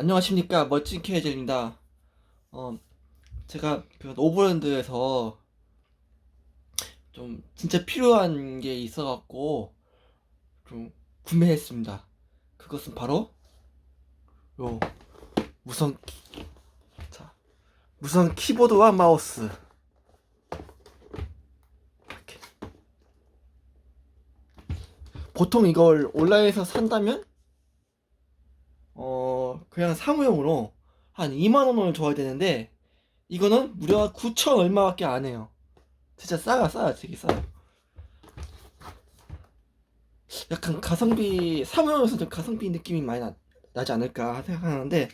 안녕하십니까 멋진 케이즐입니다. 어 제가 그 오버랜드에서 좀 진짜 필요한 게 있어갖고 좀 구매했습니다. 그것은 바로 요 무선 키, 자 무선 키보드와 마우스 보통 이걸 온라인에서 산다면 어 그냥 사무용으로 한 2만 원을 줘야 되는데 이거는 무려 9천 얼마밖에 안 해요. 진짜 싸가 싸요, 되게 싸요. 약간 가성비 사무용에서 좀 가성비 느낌이 많이 나, 나지 않을까 생각하는데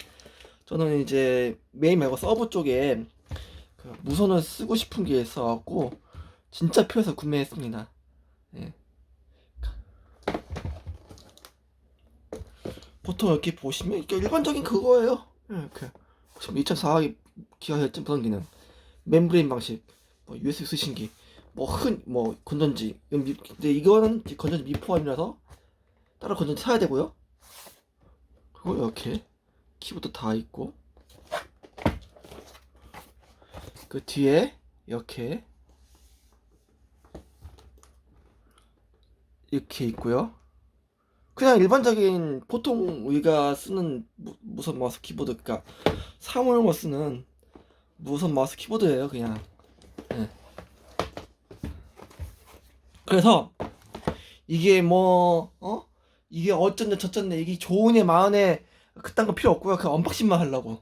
저는 이제 메인 말고 서브 쪽에 그 무선을 쓰고 싶은 게 있어갖고 진짜 필요해서 구매했습니다. 예. 보통 이렇게 보시면 이게 일반적인 그거예요. 예, 이렇게 보시면 2004학기 기아 혈전 무선기는 멤브레인 방식, 뭐 USB 수신기, 뭐 흔, 뭐 건전지. 근데 이거는 건전지 미포함이라서 따로 건전지 사야 되고요. 그리고 이렇게 키보드 다 있고 그 뒤에 이렇게 이렇게 있고요. 그냥 일반적인 보통 우리가 쓰는 무, 무선 마우스 키보드 그러니까 사무용으로 쓰는 무선 마우스 키보드예요 그냥 예. 그래서 이게 뭐 어? 이게 어쩐데 저쩐데 이게 좋으네 마으네 그딴 거 필요 없고요 그냥 언박싱만 하려고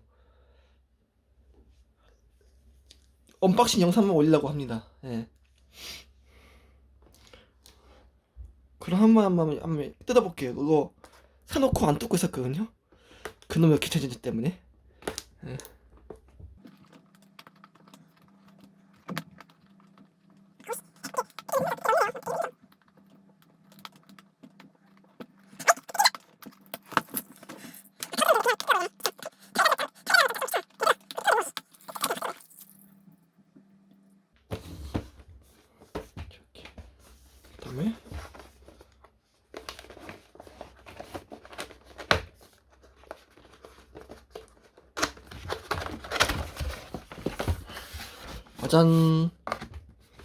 언박싱 영상만 올리려고 합니다 예. 그럼 한번 한번 한번 뜯어볼게요. 그거 사놓고 안 뜯고 있었거든요. 그놈의 귀찮은지 때문에. 예. 그다음에 짜잔.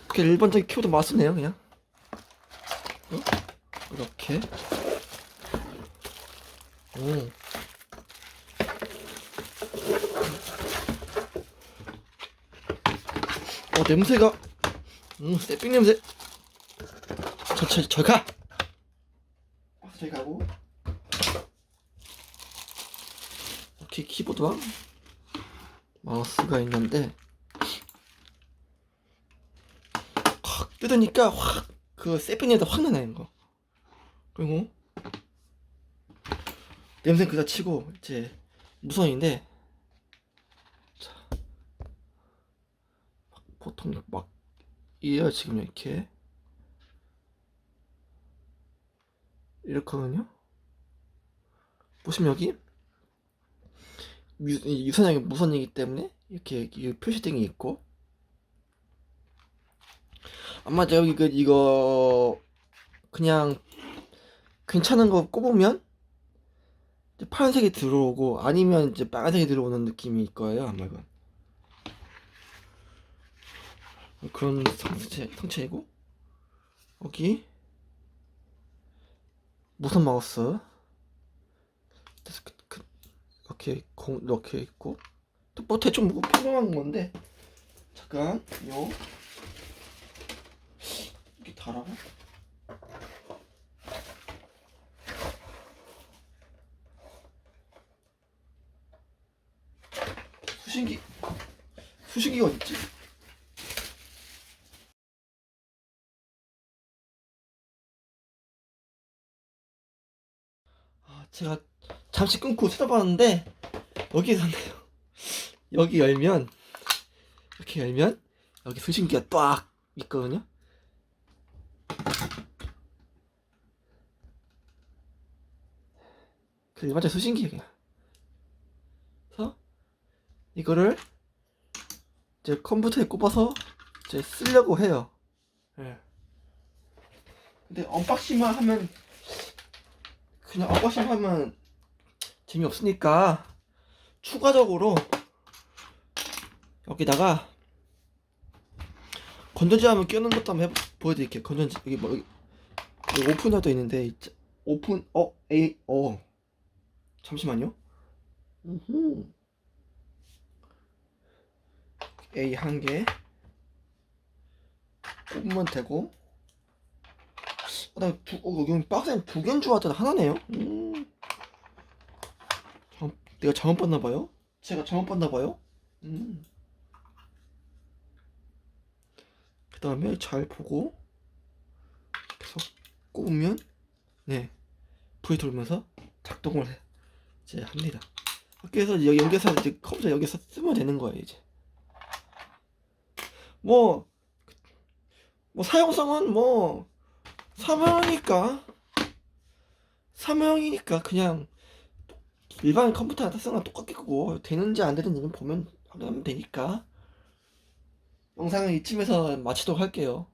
그냥 일반적인 키보드 마우스네요, 그냥. 어? 이렇게. 오. 어, 냄새가. 음, 세핑 냄새. 저, 저, 저 가! 어, 저기 가고. 이렇게 키보드와 마우스가 있는데, 확 뜯으니까 확 그 세핀에다 확 나는 거. 그리고 냄새 그다 치고 이제 무선인데 자 막 보통 막 이래요 지금 이렇게 이렇거든요. 보시면 여기 유, 이 유선형이 무선이기 때문에 이렇게 이 표시등이 있고 아마 저기 그 이거 그냥 괜찮은 거 꼽으면 파란색이 들어오고 아니면 이제 빨간색이 들어오는 느낌일 거예요 아마 이건 그런 성체 성체이고. 여기. 무선 마우스. 그래서 그, 그, 이렇게 공 이렇게 있고. 또뭐 대충 뭐 평범한 건데. 잠깐 요 다라고? 수신기 수신기가 어딨지? 아 제가 잠시 끊고 찾아봤는데 여기에 샀네요 여기 열면 이렇게 열면 여기 수신기가 딱 있거든요 그 일반적 수신기예요 그냥 그래서 이거를 이제 컴퓨터에 꼽아서 이제 쓰려고 해요 예. 근데 언박싱만 하면 그냥 언박싱 하면 재미없으니까 추가적으로 여기다가 건전지 한번 끼우는 것도 한번 해 보여드릴게요. 건전지 여기 뭐 여기, 오픈화도 있는데 오픈 어 에이 어 잠시만요. 음흠. A 한개 꼽으면 되고 어, 나 두, 어, 여기 박스에 두 개인 줄 알았더니 하나네요. 음. 참, 내가 잘못 봤나 봐요. 제가 잘못 봤나 봐요. 음. 그 다음에 잘 보고 계속 꼽으면 네 불이 돌면서 작동을 해 이제 합니다. 그래서 여기 여기서 이제 컴퓨터 여기서 쓰면 되는 거예요 이제. 뭐, 뭐 사용성은 뭐 사명이니까 사명이니까 그냥 일반 컴퓨터 똑같게 끄고 되는지 안 되는지는 보면 확인하면 되니까 영상은 이쯤에서 마치도록 할게요.